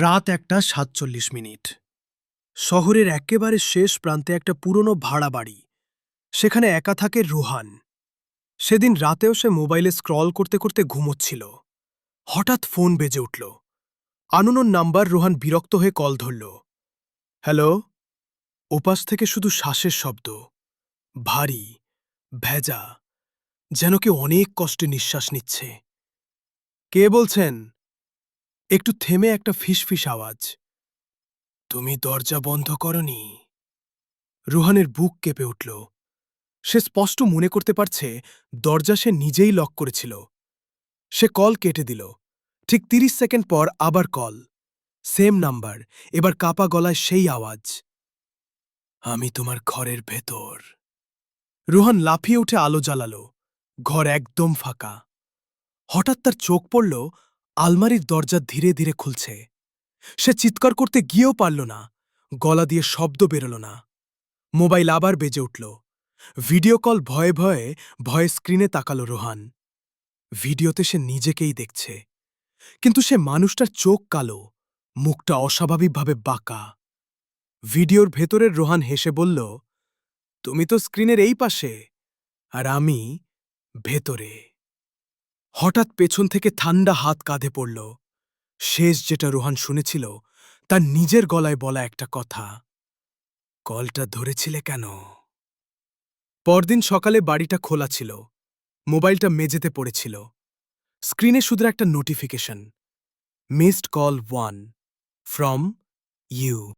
রাত একটা সাতচল্লিশ মিনিট। শহরের একেবারে শেষ প্রান্তে একটা পুরনো ভাড়া বাড়ি। সেখানে একা থাকে রুহান। সেদিন রাতেও সে মোবাইলে স্ক্রল করতে করতে ঘুমোচ্ছিল। হঠাৎ ফোন বেজে উঠল। আনুনোর নাম্বার রোহান বিরক্ত হয়ে কল ধরল। হ্যালো? ওপাশ থেকে শুধু শ্বাসের শব্দ। ভারী, ভেজা, যেন কেউ অনেক কষ্টে নিঃশ্বাস নিচ্ছে। কে বলছেন? একটু থেমে একটা ফিসফিস আওয়াজ। তুমি দরজা বন্ধ করনি? রুহানের বুক কেঁপে উঠল। সে স্পষ্ট মনে করতে পারছে দরজা সে নিজেই লক করেছিল। সে কল কেটে দিল। ঠিক তিরিশ সেকেন্ড পর আবার কল। সেম নাম্বার, এবার কাপা গলায় সেই আওয়াজ। আমি তোমার ঘরের ভেতর। রোহান লাফিয়ে উঠে আলো জ্বালালো। ঘর একদম ফাঁকা। হঠাৎ তার চোখ পড়ল আলমারির দরজা ধীরে ধীরে খুলছে। সে চিৎকার করতে গিয়েও পারল না। গলা দিয়ে শব্দ বেরোল না। মোবাইল আবার বেজে উঠল। ভিডিও কল ভয়ে ভয়ে ভয়ে স্ক্রিনে তাকালো রোহান। ভিডিওতে সে নিজেকেই দেখছে। কিন্তু সে মানুষটার চোখ কালো, মুখটা অস্বাভাবিকভাবে বাঁকা। ভিডিওর ভেতরের রোহান হেসে বলল, তুমি তো স্ক্রিনের এই পাশে, আর আমি ভেতরে। হঠাৎ পেছন থেকে ঠান্ডা হাত কাঁধে পড়ল। শেষ যেটা রোহান শুনেছিল, তার নিজের গলায় বলা একটা কথা। কলটা ধরেছিলে কেন? পরদিন সকালে বাড়িটা খোলা ছিল। মোবাইলটা মেঝেতে পড়েছিল। স্ক্রিনে শুধু একটা notification, missed call one, from you.